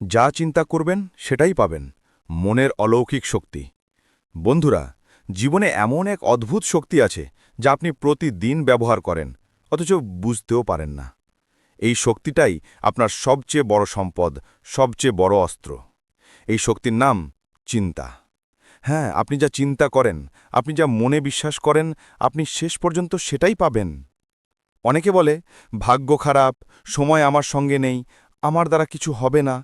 যা চিন্তা করবেন সেটাই পাবেন, মনের অলৌকিক শক্তি। বন্ধুরা, জীবনে এমন এক অদ্ভুত শক্তি আছে যা আপনি প্রতিদিন ব্যবহার করেন, অথচ বুঝতেও পারেন না। এই শক্তিটাই আপনার সবচেয়ে বড় সম্পদ, সবচেয়ে বড় অস্ত্র। এই শক্তির নাম চিন্তা। হ্যাঁ আপনি যা চিন্তা করেন, আপনি যা মনে বিশ্বাস করেন, আপনি শেষ পর্যন্ত সেটাই পাবেন। অনেকে বলে, ভাগ্য খারাপ, সময় আমার সঙ্গে নেই, আমার দ্বারা কিছু হবে না।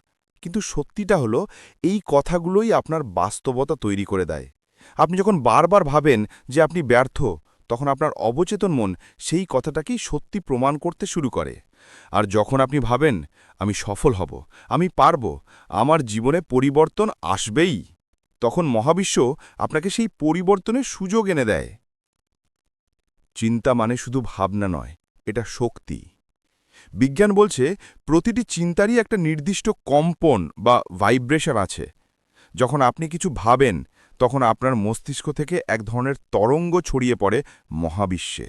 কিন্তু সত্যিটা হলো, এই কথাগুলোই আপনার বাস্তবতা তৈরি করে দেয়। আপনি যখন বারবার ভাবেন যে আপনি ব্যর্থ, তখন আপনার অবচেতন মন সেই কথাটাকেই সত্যি প্রমাণ করতে শুরু করে। আর যখন আপনি ভাবেন, আমি সফল হব, আমি পারব, আমার জীবনে পরিবর্তন আসবেই, তখন মহাবিশ্ব আপনাকে সেই পরিবর্তনের সুযোগ এনে দেয়। চিন্তা মানে শুধু ভাবনা নয়, এটা শক্তি। বিজ্ঞান বলছে প্রতিটি চিন্তারই একটা নির্দিষ্ট কম্পন বা ভাইব্রেশন আছে। যখন আপনি কিছু ভাবেন, তখন আপনার মস্তিষ্ক থেকে এক ধরনের তরঙ্গ ছড়িয়ে পড়ে মহাবিশ্বে।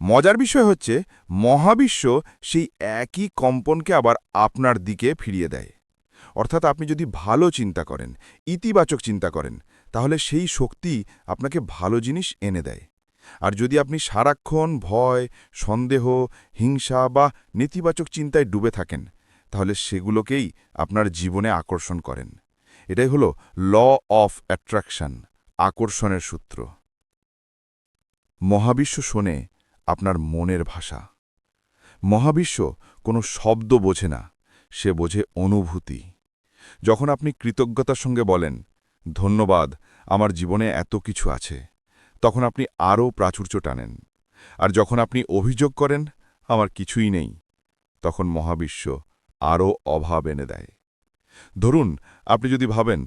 মজার বিষয় হচ্ছে, মহাবিশ্ব সেই একই কম্পনকে আবার আপনার দিকে ফিরিয়ে দেয়। অর্থাৎ আপনি যদি ভালো চিন্তা করেন, ইতিবাচক চিন্তা করেন, তাহলে সেই শক্তি আপনাকে ভালো জিনিস এনে দেয়। আর যদি আপনি সারাক্ষণ ভয়, সন্দেহ, হিংসা বা নেতিবাচক চিন্তায় ডুবে থাকেন, তাহলে সেগুলোকেই আপনার জীবনে আকর্ষণ করেন। এটাই হলো ল অফ অ্যাট্রাকশন, আকর্ষণের সূত্র। মহাবিশ্ব শোনে আপনার মনের ভাষা। মহাবিশ্ব কোনো শব্দ বোঝে না, সে বোঝে অনুভূতি। যখন আপনি কৃতজ্ঞতার সঙ্গে বলেন, ধন্যবাদ, আমার জীবনে এত কিছু আছে। তখন আপনি আরও প্রাচুর্য টানেন। আর যখন আপনি অভিযোগ করেন, আমার কিছুই নেই, তখন মহাবিশ্ব আরও অভাব এনে দেয়। ধরুন, আপনি যদি ভাবেন,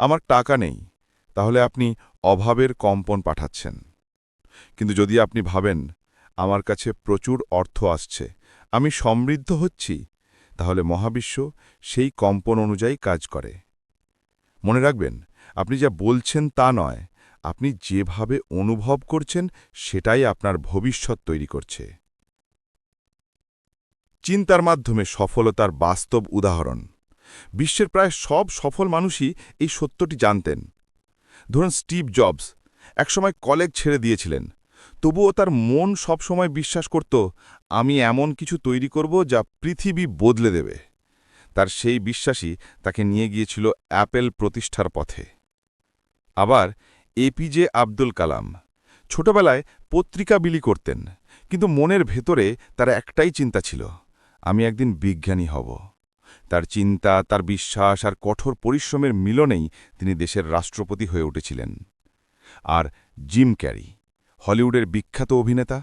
আমার টাকা নেই তাহলে আপনি অভাবের কম্পন পাঠাচ্ছেন। কিন্তু যদি আপনি ভাবেন, আমার কাছে প্রচুর অর্থ আসছে, আমি সমৃদ্ধ হচ্ছি তাহলে মহাবিশ্ব সেই কম্পন অনুযায়ী কাজ করে। মনে রাখবেন, আপনি যা বলছেন তা নয় আপনি যেভাবে অনুভব করছেন, সেটাই আপনার ভবিষ্যৎ তৈরি করছে। চিন্তার মাধ্যমে সফলতার বাস্তব উদাহরণ। বিশ্বের প্রায় সব সফল মানুষই এই সত্যটি জানতেন। ধরুন, স্টিভ জবস একসময় কলেজ ছেড়ে দিয়েছিলেন। তবুও তার মন সবসময় বিশ্বাস করত, আমি এমন কিছু তৈরি করব যা পৃথিবী বদলে দেবে। তার সেই বিশ্বাসই তাকে নিয়ে গিয়েছিল অ্যাপেল প্রতিষ্ঠার পথে। আবার এপিজে আব্দুল কালাম। ছোটবেলায় পত্রিকা বিলি করতেন, কিন্তু মনের ভেতরে তার একটাই চিন্তা ছিল, আমি একদিন বিজ্ঞানী হব। তার চিন্তা, তার বিশ্বাস আর কঠোর পরিশ্রমের মিলনেই তিনি দেশের রাষ্ট্রপতি হয়ে উঠেছিলেন। আর জিম ক্যারি, হলিউডের বিখ্যাত অভিনেতা,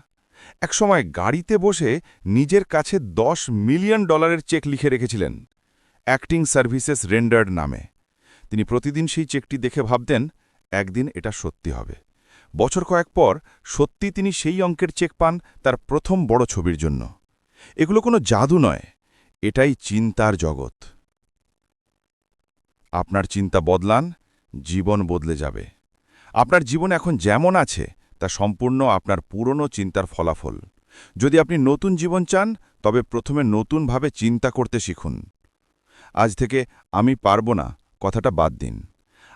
একসময় গাড়িতে বসে নিজের কাছে দশ মিলিয়ন ডলারের চেক লিখে রেখেছিলেন, অ্যাক্টিং সার্ভিসেস রেন্ডার্ড নামে। তিনি প্রতিদিন সেই চেকটি দেখে ভাবতেন একদিন এটা সত্যি হবে। বছর কয়েক পর সত্যি তিনি সেই অঙ্কের চেক পান তার প্রথম বড় ছবির জন্য। এগুলো কোনো জাদু নয়, এটাই চিন্তার জগৎ। আপনার চিন্তা বদলান, জীবন বদলে যাবে। আপনার জীবন এখন যেমন আছে, তা সম্পূর্ণ আপনার পুরনো চিন্তার ফলাফল। যদি আপনি নতুন জীবন চান, তবে প্রথমে নতুনভাবে চিন্তা করতে শিখুন। আজ থেকে আমি পারব না, কথাটা বাদ দিন।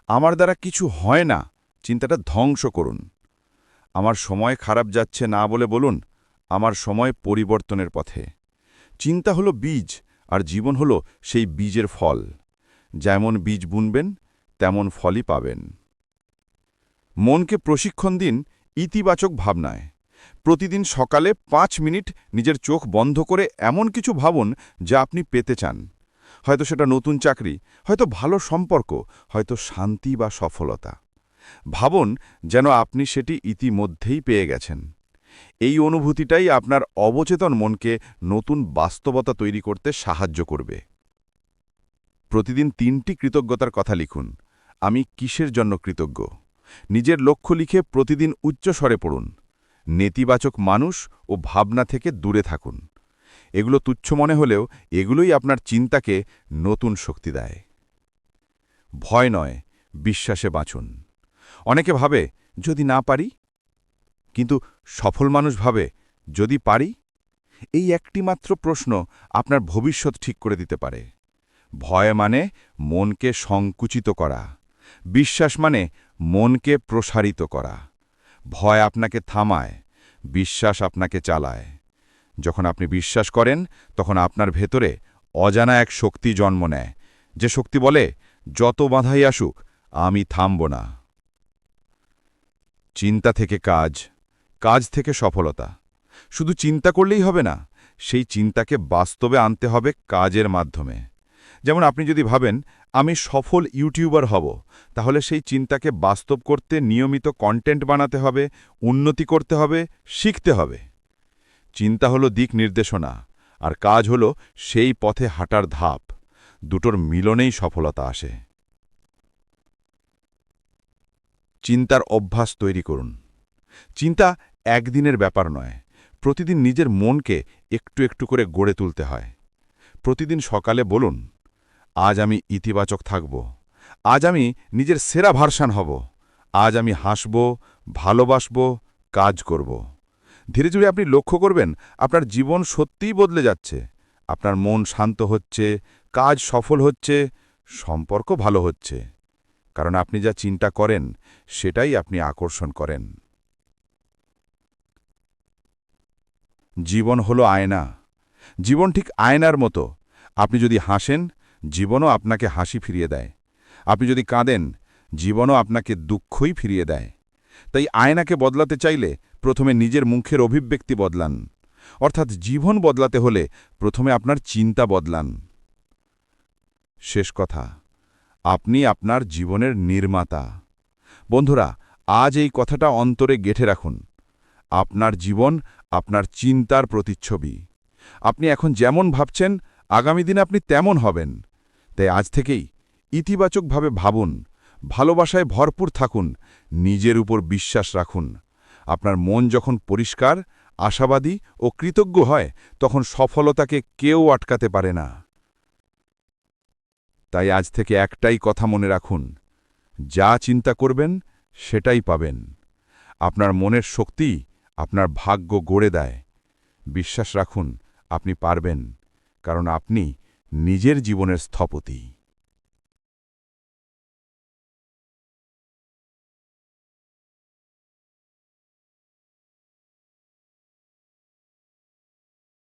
আমার দ্বারা কিছু হয় না, চিন্তাটা ধ্বংস করুন। আমার সময় খারাপ যাচ্ছে না বলে বলুন, আমার সময় পরিবর্তনের পথে। চিন্তা হলো বীজ, আর জীবন হলো সেই বীজের ফল। যেমন বীজ বুনবেন, তেমন ফলই পাবেন। মনকে প্রশিক্ষণ দিন ইতিবাচক ভাবনায়। প্রতিদিন সকালে পাঁচ মিনিট নিজের চোখ বন্ধ করে এমন কিছু ভাবুন যা আপনি পেতে চান। হয়তো সেটা নতুন চাকরি, হয়তো ভালো সম্পর্ক, হয়তো শান্তি বা সফলতা। ভাবুন, যেন আপনি সেটি ইতিমধ্যেই পেয়ে গেছেন। এই অনুভূতিটাই আপনার অবচেতন মনকে নতুন বাস্তবতা তৈরি করতে সাহায্য করবে। প্রতিদিন তিনটি কৃতজ্ঞতার কথা লিখুন। আমি কিসের জন্য কৃতজ্ঞ? নিজের লক্ষ্য লিখে প্রতিদিন উচ্চস্বরে পড়ুন। নেতিবাচক মানুষ ও ভাবনা থেকে দূরে থাকুন। এগুলো তুচ্ছ মনে হলেও এগুলোই আপনার চিন্তাকে নতুন শক্তি দেয়। ভয় নয়, বিশ্বাসে বাঁচুন। অনেকে ভাবে, যদি না পারি? কিন্তু সফল মানুষ ভাবে, যদি পারি? এই একটি মাত্র প্রশ্ন আপনার ভবিষ্যৎ ঠিক করে দিতে পারে। ভয় মানে মনকে সংকুচিত করা। বিশ্বাস মানে মনকে প্রসারিত করা। ভয় আপনাকে থামায়, বিশ্বাস আপনাকে চালায়। যখন আপনি বিশ্বাস করেন, তখন আপনার ভেতরে অজানা এক শক্তি জন্ম নেয়। যে শক্তি বলে, যত বাধাই আসুক, আমি থামব না। চিন্তা থেকে কাজ কাজ থেকে সফলতা। শুধু চিন্তা করলেই হবে না, সেই চিন্তাকে বাস্তবে আনতে হবে কাজের মাধ্যমে। যেমন আপনি যদি ভাবেন, আমি সফল ইউটিউবার হব তাহলে সেই চিন্তাকে বাস্তব করতে নিয়মিত কন্টেন্ট বানাতে হবে, উন্নতি করতে হবে, শিখতে হবে। চিন্তা হলো দিক নির্দেশনা, আর কাজ হলো সেই পথে হাঁটার ধাপ। দুটোর মিলনেই সফলতা আসে। চিন্তার অভ্যাস তৈরি করুন। চিন্তা একদিনের ব্যাপার নয়, প্রতিদিন নিজের মনকে একটু একটু করে গড়ে তুলতে হয়। প্রতিদিন সকালে বলুন, আজ আমি ইতিবাচক থাকব। আজ আমি নিজের সেরা ভার্সান হব। আজ আমি হাসব, ভালোবাসব, কাজ করব। ধীরে ধীরে আপনি লক্ষ্য করবেন আপনার জীবন সত্যিই বদলে যাচ্ছে। আপনার মন শান্ত হচ্ছে, কাজ সফল হচ্ছে, সম্পর্ক ভালো হচ্ছে। কারণ আপনি যা চিন্তা করেন, সেটাই আপনি আকর্ষণ করেন। জীবন হলো আয়না। জীবন ঠিক আয়নার মতো। আপনি যদি হাসেন, জীবনও আপনাকে হাসি ফিরিয়ে দেয়। আপনি যদি কাঁদেন, জীবনও আপনাকে দুঃখই ফিরিয়ে দেয়। তাই আয়নাকে বদলাতে চাইলে প্রথমে নিজের মুখের অভিব্যক্তি বদলান। অর্থাৎ জীবন বদলাতে হলে প্রথমে আপনার চিন্তা বদলান। শেষ কথা, আপনি আপনার জীবনের নির্মাতা। বন্ধুরা, আজ এই কথাটা অন্তরে গেঁথে রাখুন। আপনার জীবন, আপনার চিন্তার প্রতিচ্ছবি। আপনি এখন যেমন ভাবছেন, আগামী দিনে আপনি তেমন হবেন। তাই আজ থেকেই ইতিবাচকভাবে ভাবুন, ভালোবাসায় ভরপুর থাকুন, নিজের উপর বিশ্বাস রাখুন। আপনার মন যখন পরিষ্কার, আশাবাদী ও কৃতজ্ঞ হয়, তখন সফলতাকে কেউ আটকাতে পারে না। তাই আজ থেকে একটাই কথা মনে রাখুন, যা চিন্তা করবেন, সেটাই পাবেন। আপনার মনের শক্তি আপনার ভাগ্য গড়ে দেয়। বিশ্বাস রাখুন, আপনি পারবেন, কারণ আপনি নিজের জীবনের স্থপতি।